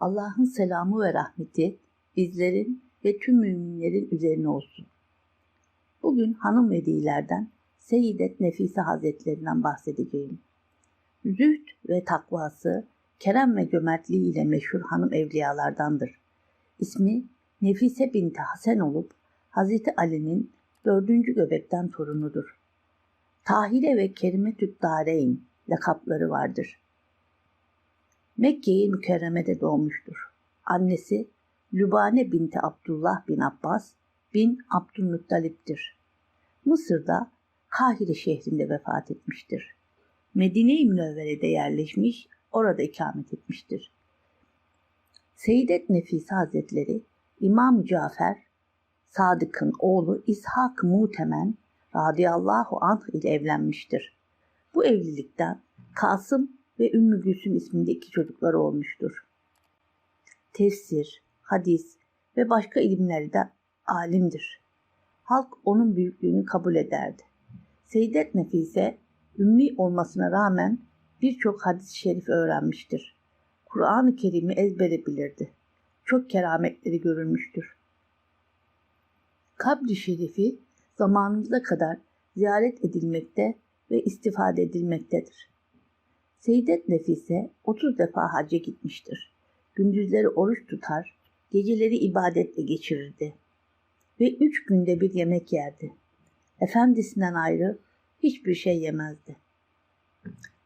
Allah'ın selamı ve rahmeti bizlerin ve tüm müminlerin üzerine olsun. Bugün hanım velilerden Seyyidet Nefise Hazretlerinden bahsedeceğim. Zühd ve takvası, kerem ve cömertliği ile meşhur hanım evliyalardandır. İsmi Nefise binti Hasan olup Hazreti Ali'nin dördüncü göbekten torunudur. Tahire ve Kerime Tüttareyn lakapları vardır. Mekke-i Mükerreme'de doğmuştur. Annesi Lübane binti Abdullah bin Abbas bin Abdülmuttalip'tir. Mısır'da Kahire şehrinde vefat etmiştir. Medine-i Münevvere'de yerleşmiş, orada ikamet etmiştir. Seyyidet Nefise Hazretleri İmam Cafer Sadık'ın oğlu İshak Mutemen radıyallahu anh ile evlenmiştir. Bu evlilikten Kasım ve Ümmü Gülsüm isminde iki çocukları olmuştur. Tefsir, hadis ve başka ilimlerde alimdir. Halk onun büyüklüğünü kabul ederdi. Seyyidet Nefise, ümmi olmasına rağmen birçok hadis-i şerif öğrenmiştir. Kur'an-ı Kerim'i ezbere bilirdi. Çok kerametleri görülmüştür. Kabri şerifi zamanımıza kadar ziyaret edilmekte ve istifade edilmektedir. Seyyidet Nefise 30 defa hacca gitmiştir. Gündüzleri oruç tutar, geceleri ibadetle geçirirdi. Ve üç günde bir yemek yerdi. Efendisinden ayrı hiçbir şey yemezdi.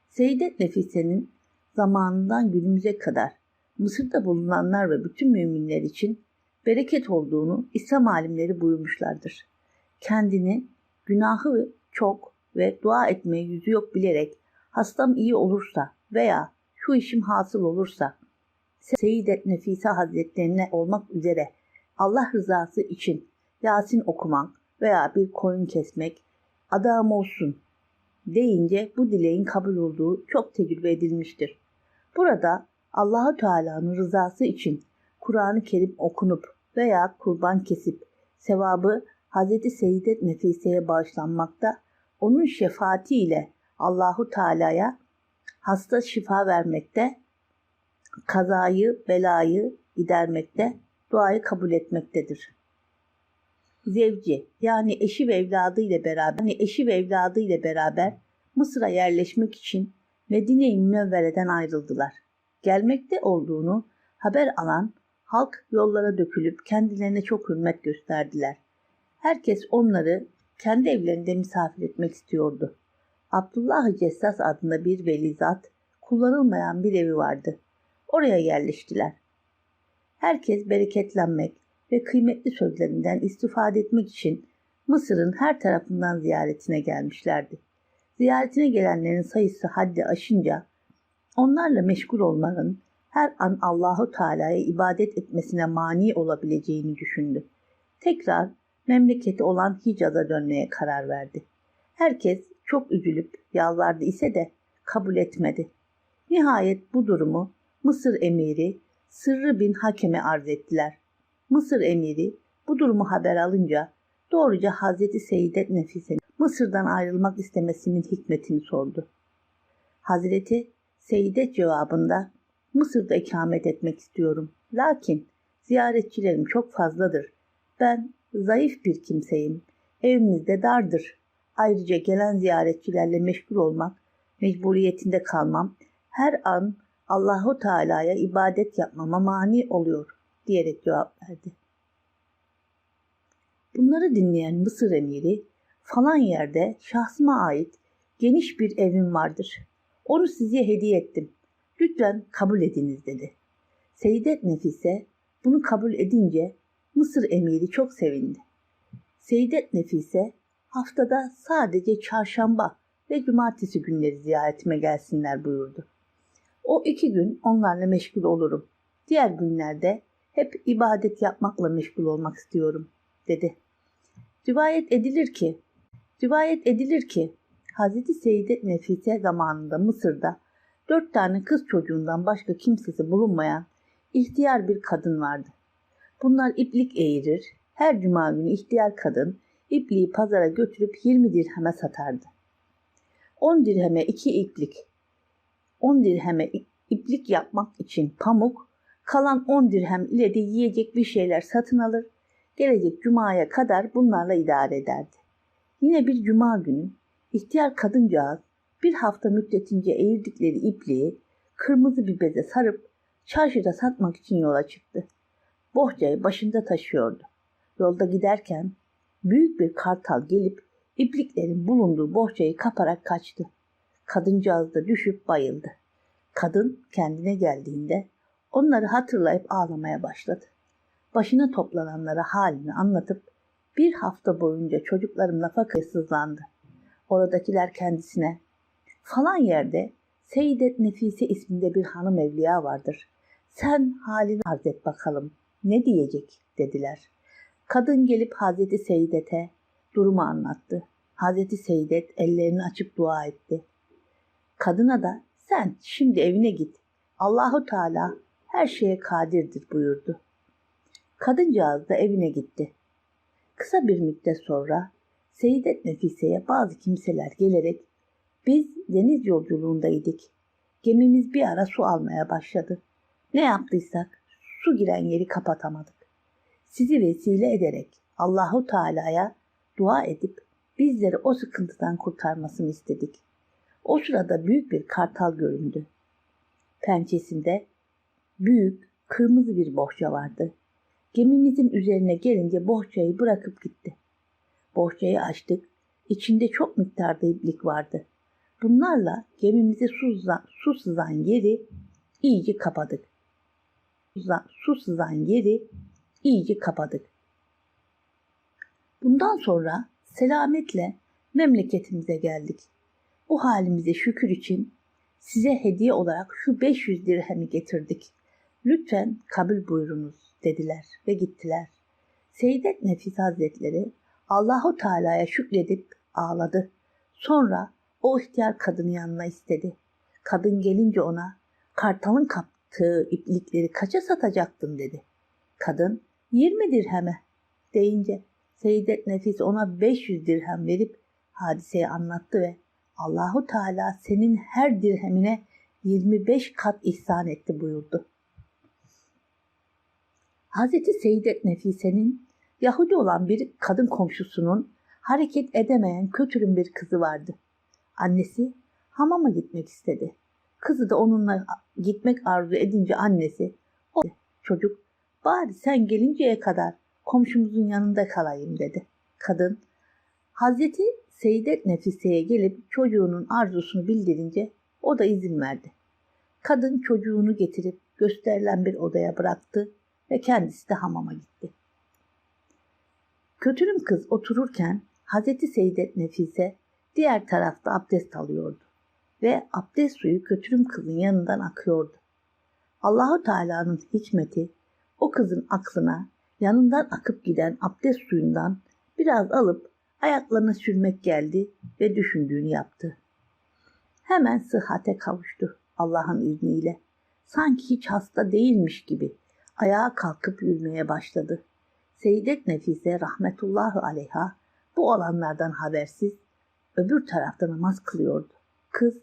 Seyyidet Nefise'nin zamanından günümüze kadar Mısır'da bulunanlar ve bütün müminler için bereket olduğunu İslam alimleri buyurmuşlardır. Kendini günahı çok ve dua etmeye yüzü yok bilerek hastam iyi olursa veya şu işim hasıl olursa Seyyidet Nefise Hazretlerine olmak üzere Allah rızası için Yasin okumak veya bir koyun kesmek adam olsun deyince bu dileğin kabul olduğu çok tecrübe edilmiştir. Burada Allahu Teala'nın rızası için Kur'an-ı Kerim okunup veya kurban kesip sevabı Hz. Seyyidet Nefise'ye bağışlanmakta, onun şefaati ile Allahu Teala'ya hasta şifa vermekte, kazayı, belayı gidermekte, duayı kabul etmektedir. Zevci yani eşi ve evladı ile beraber, yani eşi ve evladı ile beraber Mısır'a yerleşmek için Medine-i Münevvere'den ayrıldılar. Gelmekte olduğunu haber alan halk yollara dökülüp kendilerine çok hürmet gösterdiler. Herkes onları kendi evlerinde misafir etmek istiyordu. Abdullah Cessas adında bir velizat, kullanılmayan bir evi vardı. Oraya yerleştiler. Herkes bereketlenmek ve kıymetli sözlerinden istifade etmek için Mısır'ın her tarafından ziyaretine gelmişlerdi. Ziyaretine gelenlerin sayısı haddi aşınca onlarla meşgul olmanın her an Allahu Teala'ya ibadet etmesine mani olabileceğini düşündü. Tekrar memleketi olan Hicaz'a dönmeye karar verdi. Herkes çok üzülüp yalvardı ise de kabul etmedi. Nihayet bu durumu Mısır emiri Sırrı bin Hakem'e arz ettiler. Mısır emiri bu durumu haber alınca doğruca Hazreti Seyyidet Nefise'nin Mısır'dan ayrılmak istemesinin hikmetini sordu. Hazreti Seyyidet cevabında Mısır'da ikamet etmek istiyorum. Lakin ziyaretçilerim çok fazladır. Ben zayıf bir kimseyim. Evimizde dardır. Ayrıca gelen ziyaretçilerle meşgul olmak, mecburiyetinde kalmam, her an Allahu Teala'ya ibadet yapmama mani oluyor diyerek cevap verdi. Bunları dinleyen Mısır emiri falan yerde şahsıma ait geniş bir evim vardır. Onu size hediye ettim. Lütfen kabul ediniz dedi. Seyyidet Nefise bunu kabul edince Mısır emiri çok sevindi. Seyyidet Nefise haftada sadece çarşamba ve cumartesi günleri ziyaretime gelsinler buyurdu. O iki gün onlarla meşgul olurum. Diğer günlerde hep ibadet yapmakla meşgul olmak istiyorum, dedi. Rivayet edilir ki, rivayet edilir ki Hz. Seyyidet Nefise zamanında Mısır'da dört tane kız çocuğundan başka kimsesi bulunmayan ihtiyar bir kadın vardı. Bunlar iplik eğirir, her cuma günü ihtiyar kadın ipliği pazara götürüp 20 dirheme satardı. 10 dirheme iki iplik, 10 dirheme iplik yapmak için pamuk, Kalan 10 dirhem ile de yiyecek bir şeyler satın alır. Gelecek cumaya kadar bunlarla idare ederdi. Yine bir cuma günü ihtiyar kadıncağız bir hafta müddetince eğirdikleri ipliği kırmızı bir beze sarıp çarşıda satmak için yola çıktı. Bohçayı başında taşıyordu. Yolda giderken büyük bir kartal gelip ipliklerin bulunduğu bohçayı kaparak kaçtı. Kadıncağız da düşüp bayıldı. Kadın kendine geldiğinde onları hatırlayıp ağlamaya başladı. Başına toplananlara halini anlatıp bir hafta boyunca çocuklarımla fakir sızlandı. Oradakiler kendisine falan yerde Seyyidet Nefise isminde bir hanım evliya vardır. Sen halini arz et bakalım. Ne diyecek dediler. Kadın gelip Hazreti Seyyidat'e durumu anlattı. Hazreti Seyyidat ellerini açıp dua etti. Kadına da sen şimdi evine git. Allahu Teala her şeye kadirdir buyurdu. Kadıncağız da evine gitti. Kısa bir müddet sonra Seyyidet Nefise'ye bazı kimseler gelerek biz deniz yolculuğundaydık. Gemimiz bir ara su almaya başladı. Ne yaptıysak su giren yeri kapatamadık. Sizi vesile ederek Allahu Teala'ya dua edip bizleri o sıkıntıdan kurtarmasını istedik. O sırada büyük bir kartal göründü. Pençesinde büyük kırmızı bir bohça vardı. Gemimizin üzerine gelince bohçayı bırakıp gitti. Bohçayı açtık. İçinde çok miktarda iplik vardı. Bunlarla gemimizi su sızan, su sızan yeri iyice kapadık. Su sızan yeri iyice kapadık. Bundan sonra selametle memleketimize geldik. Bu halimize şükür için size hediye olarak şu 500 dirhemi getirdik. Lütfen kabul buyurunuz dediler ve gittiler. Seyyidet Nefis Hazretleri Allahu Teala'ya şükredip ağladı. Sonra o ihtiyar kadını yanına istedi. Kadın gelince ona kartalın kaptığı iplikleri kaça satacaktın dedi. Kadın 20 dirheme deyince Seyyidet Nefis ona 500 dirhem verip hadiseyi anlattı ve Allahu Teala senin her dirhemine 25 kat ihsan etti buyurdu. Hazreti Seyyidet Nefise'nin Yahudi olan bir kadın komşusunun hareket edemeyen kötürüm bir kızı vardı. Annesi hamama gitmek istedi. Kızı da onunla gitmek arzu edince annesi o çocuk bari sen gelinceye kadar komşumuzun yanında kalayım dedi. Kadın Hazreti Seyyidet Nefise'ye gelip çocuğunun arzusunu bildirince o da izin verdi. Kadın çocuğunu getirip gösterilen bir odaya bıraktı ve kendisi de hamama gitti. Kötürüm kız otururken Hazreti Seyyidet Nefise diğer tarafta abdest alıyordu ve abdest suyu kötürüm kızın yanından akıyordu. Allahu Teala'nın hikmeti o kızın aklına yanından akıp giden abdest suyundan biraz alıp ayaklarına sürmek geldi ve düşündüğünü yaptı. Hemen sıhhate kavuştu Allah'ın izniyle. Sanki hiç hasta değilmiş gibi ayağa kalkıp yürümeye başladı. Seyyidet Nefise rahmetullahi aleyha bu olanlardan habersiz öbür tarafta namaz kılıyordu. Kız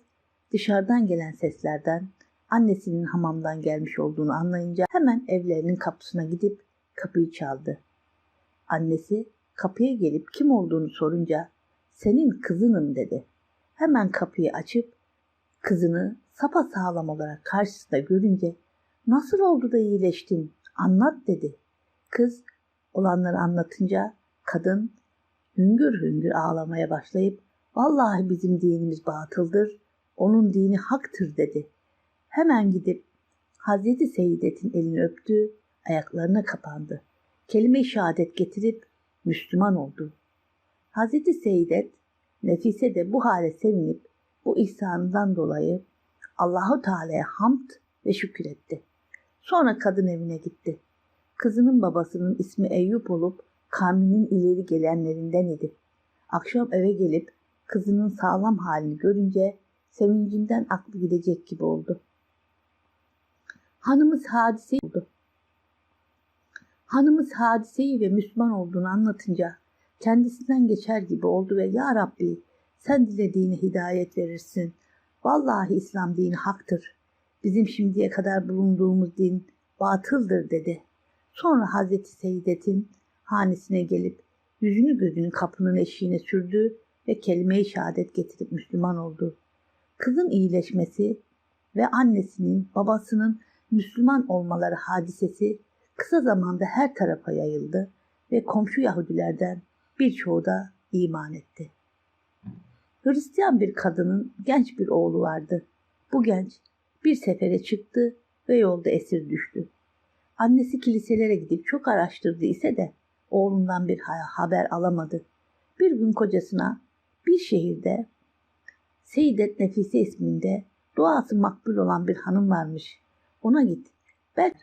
dışarıdan gelen seslerden annesinin hamamdan gelmiş olduğunu anlayınca hemen evlerinin kapısına gidip kapıyı çaldı. Annesi kapıya gelip kim olduğunu sorunca senin kızınım dedi. Hemen kapıyı açıp kızını sapa sağlam olarak karşısında görünce nasıl oldu da iyileştin anlat dedi. Kız olanları anlatınca kadın hüngür hüngür ağlamaya başlayıp vallahi bizim dinimiz batıldır, onun dini haktır dedi. Hemen gidip Hazreti Seyyidet'in elini öptü, ayaklarına kapandı. Kelime-i şehadet getirip Müslüman oldu. Hazreti Seyyidet, Nefise de bu hale sevinip bu ihsanından dolayı Allahu Teala'ya hamd ve şükür etti. Sonra kadın evine gitti. Kızının babasının ismi Eyüp olup kavminin ileri gelenlerinden idi. Akşam eve gelip kızının sağlam halini görünce sevincinden aklı gidecek gibi oldu. Hanımız hadise oldu. Hanımız hadiseyi ve Müslüman olduğunu anlatınca kendisinden geçer gibi oldu ve Ya Rabbi sen dilediğine hidayet verirsin. Vallahi İslam dini haktır. Bizim şimdiye kadar bulunduğumuz din batıldır dedi. Sonra Hazreti Seyyidet'in hanesine gelip yüzünü gözünü kapının eşiğine sürdü ve kelime-i şehadet getirip Müslüman oldu. Kızın iyileşmesi ve annesinin, babasının Müslüman olmaları hadisesi kısa zamanda her tarafa yayıldı ve komşu Yahudilerden birçoğu da iman etti. Hristiyan bir kadının genç bir oğlu vardı. Bu genç bir sefere çıktı ve yolda esir düştü. Annesi kiliselere gidip çok araştırdı ise de oğlundan bir haber alamadı. Bir gün kocasına bir şehirde Seyyidet Nefise isminde duası makbul olan bir hanım varmış. Ona git. Ben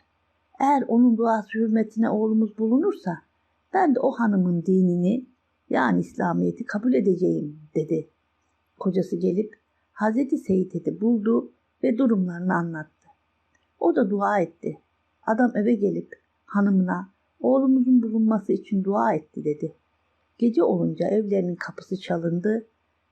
eğer onun duası hürmetine oğlumuz bulunursa ben de o hanımın dinini yani İslamiyet'i kabul edeceğim dedi. Kocası gelip Hazreti Seyit'i buldu ve durumlarını anlattı. O da dua etti. Adam eve gelip hanımına oğlumuzun bulunması için dua etti dedi. Gece olunca evlerinin kapısı çalındı.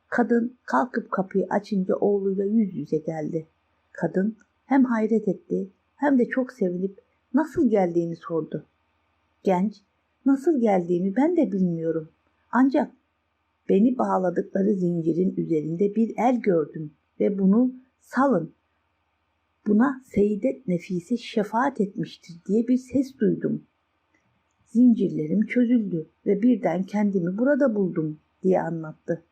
Kadın kalkıp kapıyı açınca oğluyla yüz yüze geldi. Kadın hem hayret etti hem de çok sevinip nasıl geldiğini sordu. Genç, nasıl geldiğimi ben de bilmiyorum. Ancak beni bağladıkları zincirin üzerinde bir el gördüm ve bunu salın. Buna Seyyidet Nefise şefaat etmiştir diye bir ses duydum. Zincirlerim çözüldü ve birden kendimi burada buldum diye anlattı.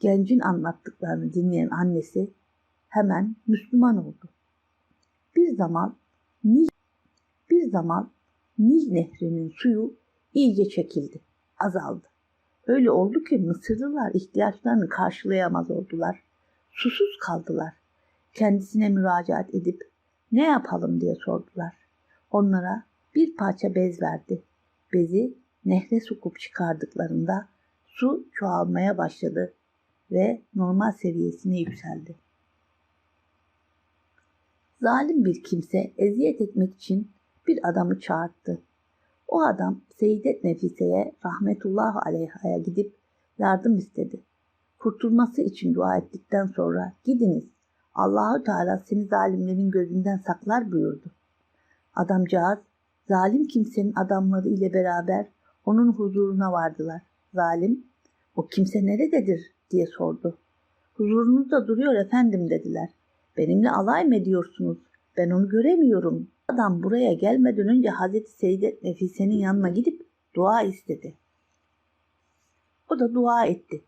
Gencin anlattıklarını dinleyen annesi hemen Müslüman oldu. Bir zaman Nil, bir zaman Nil nehrinin suyu iyice çekildi, azaldı. Öyle oldu ki Mısırlılar ihtiyaçlarını karşılayamaz oldular. Susuz kaldılar. Kendisine müracaat edip ne yapalım diye sordular. Onlara bir parça bez verdi. Bezi nehre sokup çıkardıklarında su çoğalmaya başladı ve normal seviyesine yükseldi. Zalim bir kimse eziyet etmek için bir adamı çağırdı. O adam Seyyidet Nefise'ye rahmetullah aleyhaya gidip yardım istedi. Kurtulması için dua ettikten sonra gidiniz Allahü Teala seni zalimlerin gözünden saklar buyurdu. Adamcağız zalim kimsenin adamları ile beraber onun huzuruna vardılar. Zalim o kimse nerededir diye sordu. Huzurunuzda duruyor efendim dediler. Benimle alay mı ediyorsunuz? Ben onu göremiyorum. Adam buraya gelmeden önce Hazreti Seyyidet Nefise'nin yanına gidip dua istedi. O da dua etti.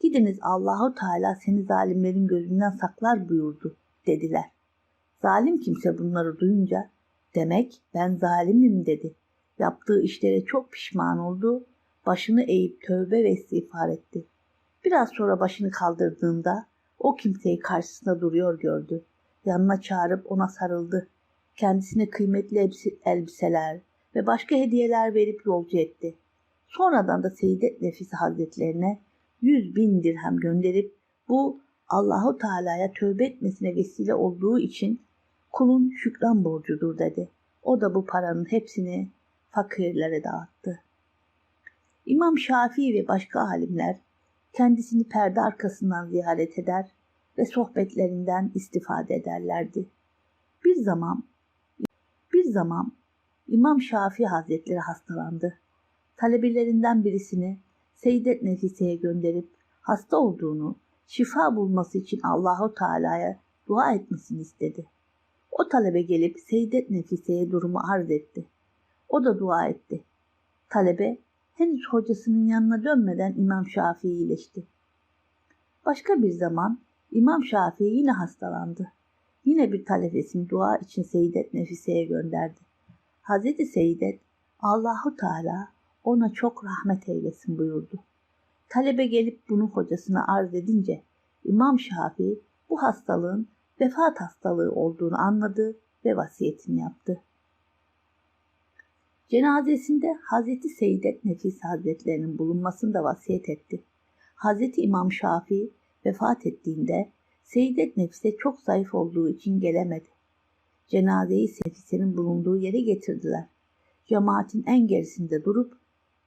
Gidiniz Allahu Teala seni zalimlerin gözünden saklar buyurdu dediler. Zalim kimse bunları duyunca demek ben zalimim dedi. Yaptığı işlere çok pişman oldu. Başını eğip tövbe ve istiğfar etti. Biraz sonra başını kaldırdığında o kimseyi karşısında duruyor gördü. Yanına çağırıp ona sarıldı. Kendisine kıymetli elbiseler ve başka hediyeler verip yolcu etti. Sonradan da Seyyidet Nefisi Hazretlerine yüz bin dirhem gönderip bu Allahu Teala'ya tövbe etmesine vesile olduğu için kulun şükran borcudur dedi. O da bu paranın hepsini fakirlere dağıttı. İmam Şafii ve başka alimler kendisini perde arkasından ziyaret eder ve sohbetlerinden istifade ederlerdi. Bir zaman bir zaman İmam Şafii Hazretleri hastalandı. Talebelerinden birisini Seyyidet Nefise'ye gönderip hasta olduğunu, şifa bulması için Allahu Teala'ya dua etmesini istedi. O talebe gelip Seyyidet Nefise'ye durumu arz etti. O da dua etti. Talebe henüz hocasının yanına dönmeden İmam Şafii iyileşti. Başka bir zaman İmam Şafii yine hastalandı. Yine bir talebesini dua için Seyyidet Nefise'ye gönderdi. Hazreti Seyyidet Allahu Teala ona çok rahmet eylesin buyurdu. Talebe gelip bunu hocasına arz edince İmam Şafii bu hastalığın vefat hastalığı olduğunu anladı ve vasiyetini yaptı. Cenazesinde Hazreti Seyyidet Nefis Hazretlerinin bulunmasını da vasiyet etti. Hazreti İmam Şafii vefat ettiğinde Seyyidet Nefis'e çok zayıf olduğu için gelemedi. Cenazeyi Nefise'nin bulunduğu yere getirdiler. Cemaatin en gerisinde durup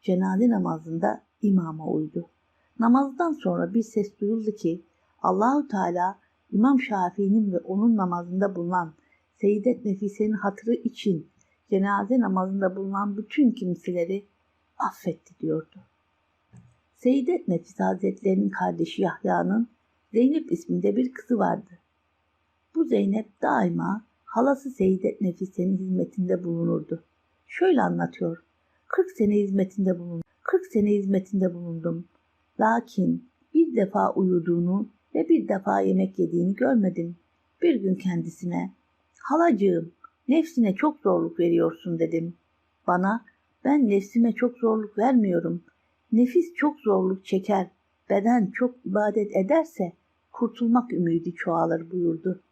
cenaze namazında imama uydu. Namazdan sonra bir ses duyuldu ki Allahu Teala İmam Şafii'nin ve onun namazında bulunan Seyyidet Nefise'nin hatırı için cenaze namazında bulunan bütün kimseleri affetti diyordu. Seyyidet Nefis Hazretleri'nin kardeşi Yahya'nın Zeynep isminde bir kızı vardı. Bu Zeynep daima halası Seyyidet Nefise'nin hizmetinde bulunurdu. Şöyle anlatıyor. 40 sene hizmetinde bulundum. 40 sene hizmetinde bulundum. Lakin bir defa uyuduğunu ve bir defa yemek yediğini görmedim. Bir gün kendisine, halacığım nefsine çok zorluk veriyorsun dedim. Bana, ben nefsime çok zorluk vermiyorum. Nefis çok zorluk çeker, beden çok ibadet ederse kurtulmak ümidi çoğalır buyurdu.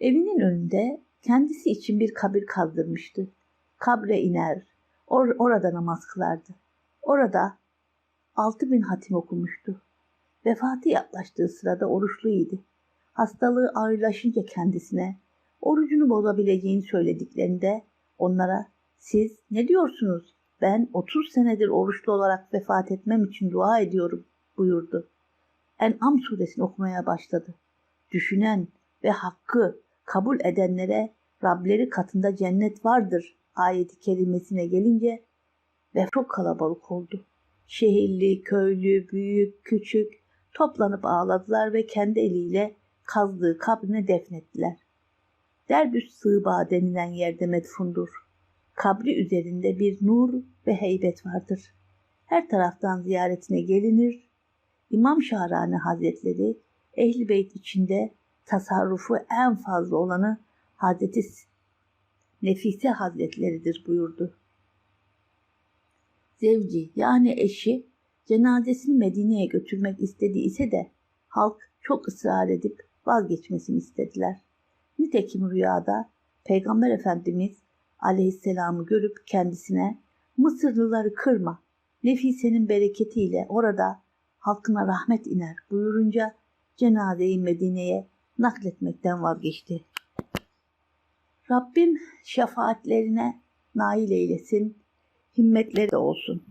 Evinin önünde kendisi için bir kabir kazdırmıştı. Kabre iner, or- orada namaz kılardı. Orada altı bin hatim okumuştu. Vefatı yaklaştığı sırada oruçluydu. Hastalığı ağırlaşınca kendisine orucunu bozabileceğini söylediklerinde onlara siz ne diyorsunuz? Ben 30 senedir oruçlu olarak vefat etmem için dua ediyorum buyurdu. En'am suresini okumaya başladı. Düşünen ve hakkı kabul edenlere Rableri katında cennet vardır ayeti kelimesine gelince ve çok kalabalık oldu. Şehirli, köylü, büyük, küçük toplanıp ağladılar ve kendi eliyle kazdığı kabrine defnettiler. Derbüs sığba denilen yerde medfundur. Kabri üzerinde bir nur ve heybet vardır. Her taraftan ziyaretine gelinir. İmam Şahrani Hazretleri Ehl-i Beyt içinde tasarrufu en fazla olanı Hazreti Nefise Hazretleridir buyurdu. Zevci yani eşi cenazesini Medine'ye götürmek istediği ise de halk çok ısrar edip vazgeçmesini istediler. Nitekim rüyada Peygamber Efendimiz aleyhisselamı görüp kendisine Mısırlıları kırma, Nefise'nin bereketiyle orada halkına rahmet iner buyurunca cenazeyi Medine'ye nakletmekten vazgeçti. Rabbim şefaatlerine nail eylesin, himmetleri de olsun.